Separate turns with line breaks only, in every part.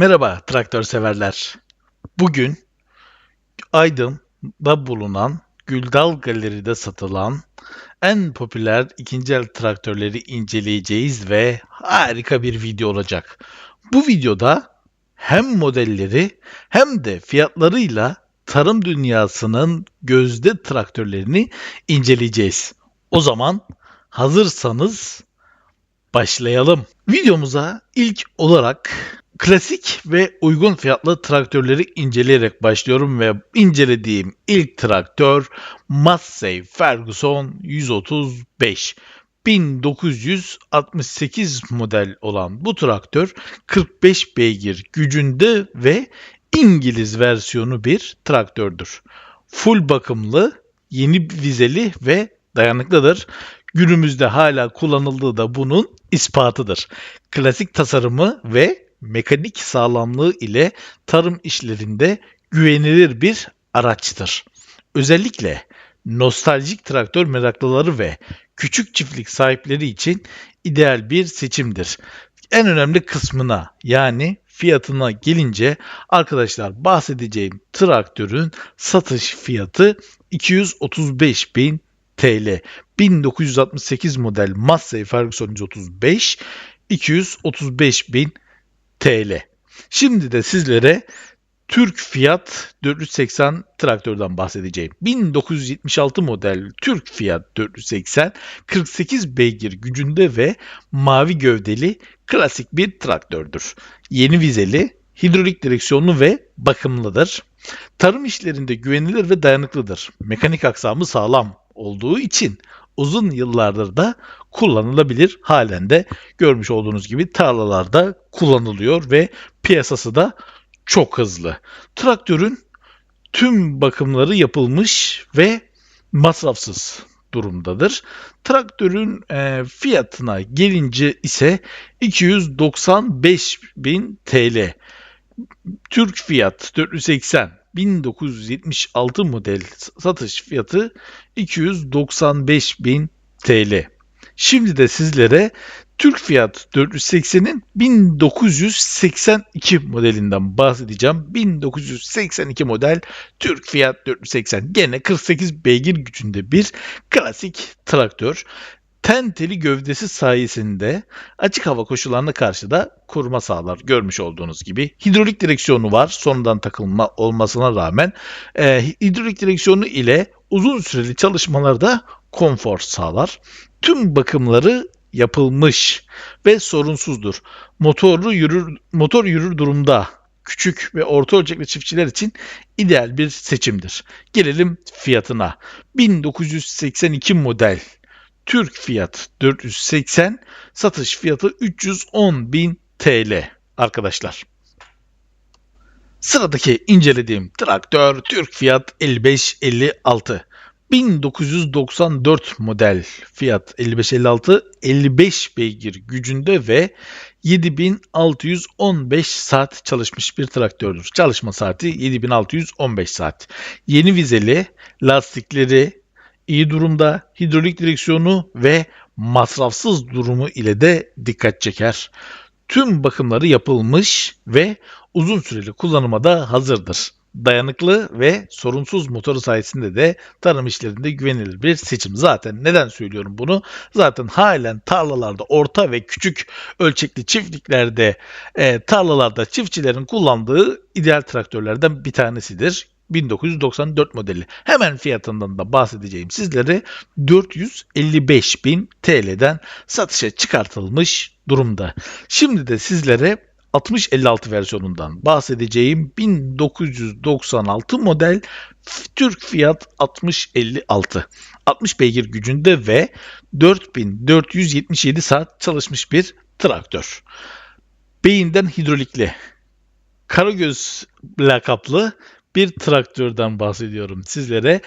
Merhaba traktör severler. Bugün Aydın'da bulunan Güldal Galeri'de satılan en popüler ikinci el traktörleri inceleyeceğiz ve harika bir video olacak. Bu videoda hem modelleri hem de fiyatlarıyla tarım dünyasının gözde traktörlerini inceleyeceğiz. O zaman hazırsanız başlayalım. Videomuza ilk olarak klasik ve uygun fiyatlı traktörleri inceleyerek başlıyorum ve incelediğim ilk traktör Massey Ferguson 135. 1968 model olan bu traktör 45 beygir gücünde ve İngiliz versiyonu bir traktördür. Full bakımlı, yeni vizeli ve dayanıklıdır. Günümüzde hala kullanıldığı da bunun ispatıdır. Klasik tasarımı ve mekanik sağlamlığı ile tarım işlerinde güvenilir bir araçtır. Özellikle nostaljik traktör meraklıları ve küçük çiftlik sahipleri için ideal bir seçimdir. En önemli kısmına yani fiyatına gelince arkadaşlar bahsedeceğim traktörün satış fiyatı 235 bin TL. 1968 model Massey Ferguson 135 235 bin TL. Şimdi de sizlere Türk Fiat 480 traktörden bahsedeceğim. 1976 model Türk Fiat 480 48 beygir gücünde ve mavi gövdeli klasik bir traktördür. Yeni vizeli, hidrolik direksiyonlu ve bakımlıdır. Tarım işlerinde güvenilir ve dayanıklıdır. Mekanik aksamı sağlam olduğu için uzun yıllardır da kullanılabilir halen de görmüş olduğunuz gibi tarlalarda kullanılıyor ve piyasası da çok hızlı. Traktörün tüm bakımları yapılmış ve masrafsız durumdadır. Traktörün e, fiyatına gelince ise 295 bin TL. Türk fiyat 480 1976 model satış fiyatı 295 bin TL. Şimdi de sizlere Türk Fiyat 480'in 1982 modelinden bahsedeceğim. 1982 model Türk Fiyat 480 gene 48 beygir gücünde bir klasik traktör. Tenteli gövdesi sayesinde açık hava koşullarına karşı da koruma sağlar. Görmüş olduğunuz gibi hidrolik direksiyonu var. Sonradan takılma olmasına rağmen e, hidrolik direksiyonu ile uzun süreli çalışmalarda konfor sağlar. Tüm bakımları yapılmış ve sorunsuzdur. Motorlu yürür, motor yürür durumda küçük ve orta ölçekli çiftçiler için ideal bir seçimdir. Gelelim fiyatına. 1982 model Türk fiyat 480, satış fiyatı 310 bin TL arkadaşlar. Sıradaki incelediğim traktör Türk fiyat 5556. 1994 model Fiat 5556 55 beygir gücünde ve 7615 saat çalışmış bir traktördür. Çalışma saati 7615 saat. Yeni vizeli, lastikleri iyi durumda, hidrolik direksiyonu ve masrafsız durumu ile de dikkat çeker. Tüm bakımları yapılmış ve uzun süreli kullanıma da hazırdır dayanıklı ve sorunsuz motoru sayesinde de tarım işlerinde güvenilir bir seçim. Zaten neden söylüyorum bunu? Zaten halen tarlalarda orta ve küçük ölçekli çiftliklerde e, tarlalarda çiftçilerin kullandığı ideal traktörlerden bir tanesidir. 1994 modeli. Hemen fiyatından da bahsedeceğim sizlere 455 bin TL'den satışa çıkartılmış durumda. Şimdi de sizlere 6056 versiyonundan bahsedeceğim 1996 model Türk Fiat 6056. 60 beygir gücünde ve 4477 saat çalışmış bir traktör. Beyinden hidrolikli. Karagöz lakaplı bir traktörden bahsediyorum sizlere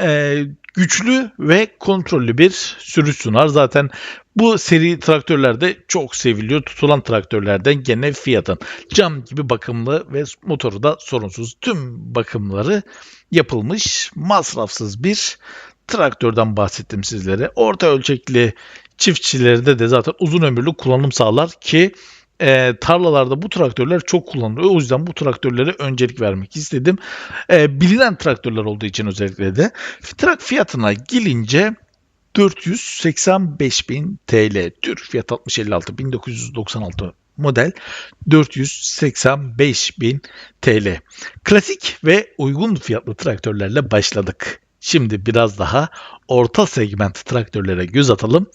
e, güçlü ve kontrollü bir sürüş sunar. Zaten bu seri traktörlerde çok seviliyor. Tutulan traktörlerden gene Fiat'ın cam gibi bakımlı ve motoru da sorunsuz. Tüm bakımları yapılmış masrafsız bir traktörden bahsettim sizlere. Orta ölçekli çiftçilerde de zaten uzun ömürlü kullanım sağlar ki e, tarlalarda bu traktörler çok kullanılıyor. O yüzden bu traktörlere öncelik vermek istedim. E, bilinen traktörler olduğu için özellikle de. Trak fiyatına gelince 485.000 TL. Türk fiyat 6056 1996 model 485.000 TL. Klasik ve uygun fiyatlı traktörlerle başladık. Şimdi biraz daha orta segment traktörlere göz atalım.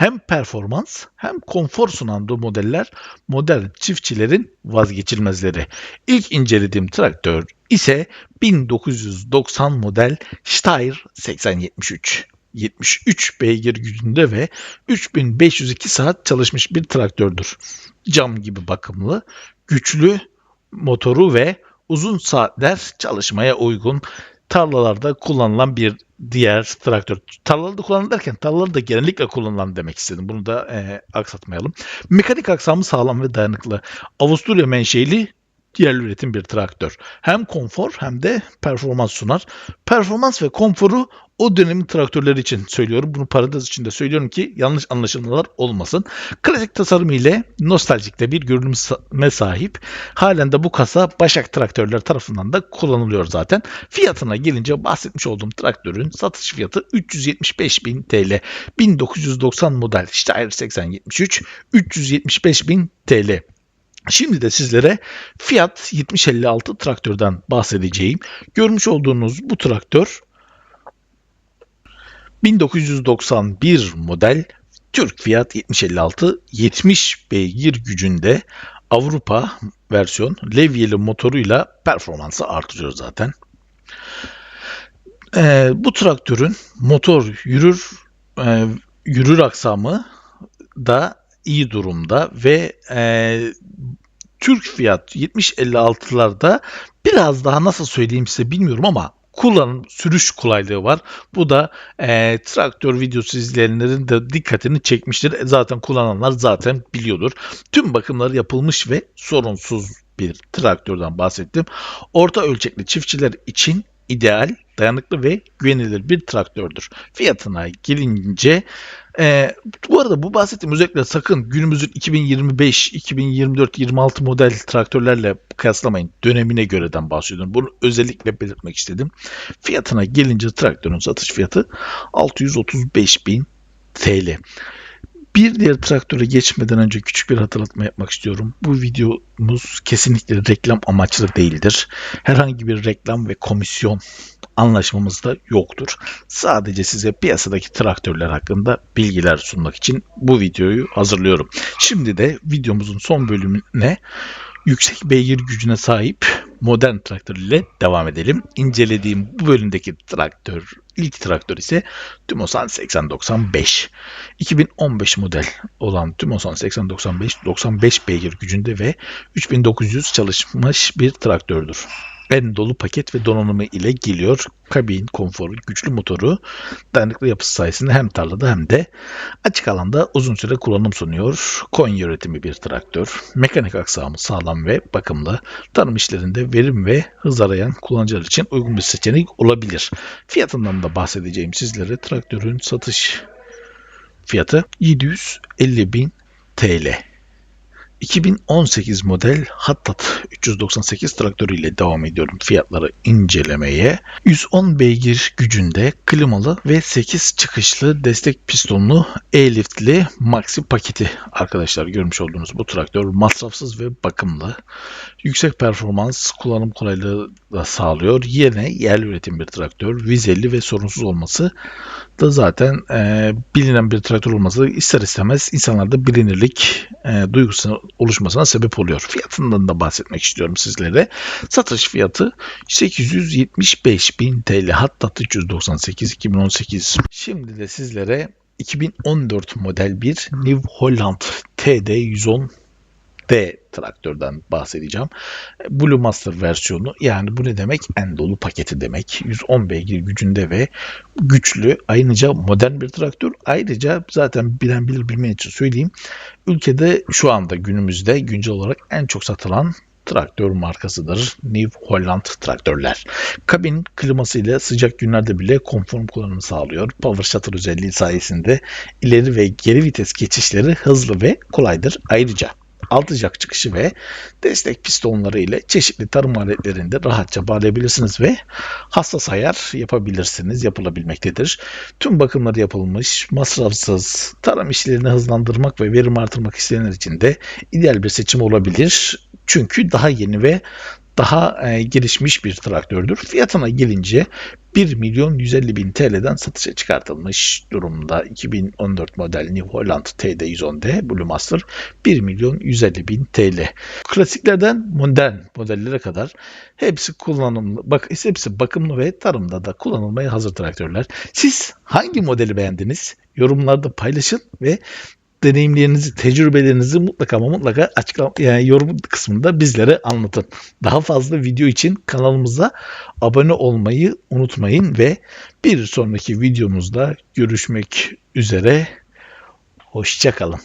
Hem performans hem konfor sunan bu modeller modern çiftçilerin vazgeçilmezleri. İlk incelediğim traktör ise 1990 model Steyr 8073. 73 beygir gücünde ve 3502 saat çalışmış bir traktördür. Cam gibi bakımlı, güçlü motoru ve uzun saatler çalışmaya uygun tarlalarda kullanılan bir diğer traktör. Tarlalarda kullanılan derken tarlalarda genellikle kullanılan demek istedim. Bunu da e, aksatmayalım. Mekanik aksamı sağlam ve dayanıklı. Avusturya menşeli yerli üretim bir traktör. Hem konfor hem de performans sunar. Performans ve konforu o dönemin traktörleri için söylüyorum. Bunu parantez içinde söylüyorum ki yanlış anlaşılmalar olmasın. Klasik tasarım ile nostaljikte bir görünüme sahip. Halen de bu kasa Başak traktörler tarafından da kullanılıyor zaten. Fiyatına gelince bahsetmiş olduğum traktörün satış fiyatı 375.000 TL. 1990 model Steyr 8073 375.000 TL. Şimdi de sizlere Fiat 7056 traktörden bahsedeceğim. Görmüş olduğunuz bu traktör 1991 model Türk Fiat 7056 70 beygir gücünde Avrupa versiyon levyeli motoruyla performansı artırıyor zaten. Ee, bu traktörün motor yürür e, yürür aksamı da iyi durumda ve e, Türk Fiat 7056'larda biraz daha nasıl söyleyeyim size bilmiyorum ama kullanım sürüş kolaylığı var. Bu da e, traktör videosu izleyenlerin de dikkatini çekmiştir. E, zaten kullananlar zaten biliyordur. Tüm bakımları yapılmış ve sorunsuz bir traktörden bahsettim. Orta ölçekli çiftçiler için ideal, dayanıklı ve güvenilir bir traktördür. Fiyatına gelince e, bu arada bu bahsettiğim özellikle sakın günümüzün 2025, 2024, 26 model traktörlerle kıyaslamayın. Dönemine göreden bahsediyorum. Bunu özellikle belirtmek istedim. Fiyatına gelince traktörün satış fiyatı 635 bin TL. Bir diğer traktöre geçmeden önce küçük bir hatırlatma yapmak istiyorum. Bu videomuz kesinlikle reklam amaçlı değildir. Herhangi bir reklam ve komisyon anlaşmamız da yoktur. Sadece size piyasadaki traktörler hakkında bilgiler sunmak için bu videoyu hazırlıyorum. Şimdi de videomuzun son bölümüne yüksek beygir gücüne sahip modern traktör ile devam edelim. İncelediğim bu bölümdeki traktör, ilk traktör ise Tümosan 8095. 2015 model olan Tümosan 8095 95 beygir gücünde ve 3900 çalışmış bir traktördür en dolu paket ve donanımı ile geliyor. Kabin, konforu, güçlü motoru, dayanıklı yapısı sayesinde hem tarlada hem de açık alanda uzun süre kullanım sunuyor. Konya üretimi bir traktör. Mekanik aksamı sağlam ve bakımlı. Tarım işlerinde verim ve hız arayan kullanıcılar için uygun bir seçenek olabilir. Fiyatından da bahsedeceğim sizlere. Traktörün satış fiyatı 750 bin TL. 2018 model Hattat 398 traktörüyle devam ediyorum fiyatları incelemeye. 110 beygir gücünde klimalı ve 8 çıkışlı destek pistonlu e-liftli maxi paketi arkadaşlar görmüş olduğunuz bu traktör masrafsız ve bakımlı. Yüksek performans kullanım kolaylığı da sağlıyor. Yine yerli üretim bir traktör. Vizeli ve sorunsuz olması da zaten e, bilinen bir traktör olması ister istemez insanlarda bilinirlik e, duygusu oluşmasına sebep oluyor. Fiyatından da bahsetmek istiyorum sizlere. Satış fiyatı 875 bin TL hatta 398 2018. Şimdi de sizlere 2014 model bir New Holland TD 110 D traktörden bahsedeceğim. Blue Master versiyonu yani bu ne demek? En dolu paketi demek. 110 beygir gücünde ve güçlü. Ayrıca modern bir traktör. Ayrıca zaten bilen bilir bilmeyen için söyleyeyim. Ülkede şu anda günümüzde güncel olarak en çok satılan traktör markasıdır. New Holland traktörler. Kabin kliması ile sıcak günlerde bile konform kullanımı sağlıyor. Power Shutter özelliği sayesinde ileri ve geri vites geçişleri hızlı ve kolaydır. Ayrıca altı jak çıkışı ve destek pistonları ile çeşitli tarım aletlerinde rahatça bağlayabilirsiniz ve hassas ayar yapabilirsiniz. Yapılabilmektedir. Tüm bakımları yapılmış, masrafsız, tarım işlerini hızlandırmak ve verim artırmak isteyenler için de ideal bir seçim olabilir. Çünkü daha yeni ve daha e, gelişmiş bir traktördür. Fiyatına gelince 1 milyon 150 bin TL'den satışa çıkartılmış durumda. 2014 model New Holland TD110D Blue Master 1 milyon 150 bin TL. Klasiklerden modern modellere kadar hepsi kullanımlı, bak hepsi bakımlı ve tarımda da kullanılmaya hazır traktörler. Siz hangi modeli beğendiniz? Yorumlarda paylaşın ve deneyimlerinizi, tecrübelerinizi mutlaka ama mutlaka açıklama, yani yorum kısmında bizlere anlatın. Daha fazla video için kanalımıza abone olmayı unutmayın ve bir sonraki videomuzda görüşmek üzere. Hoşçakalın.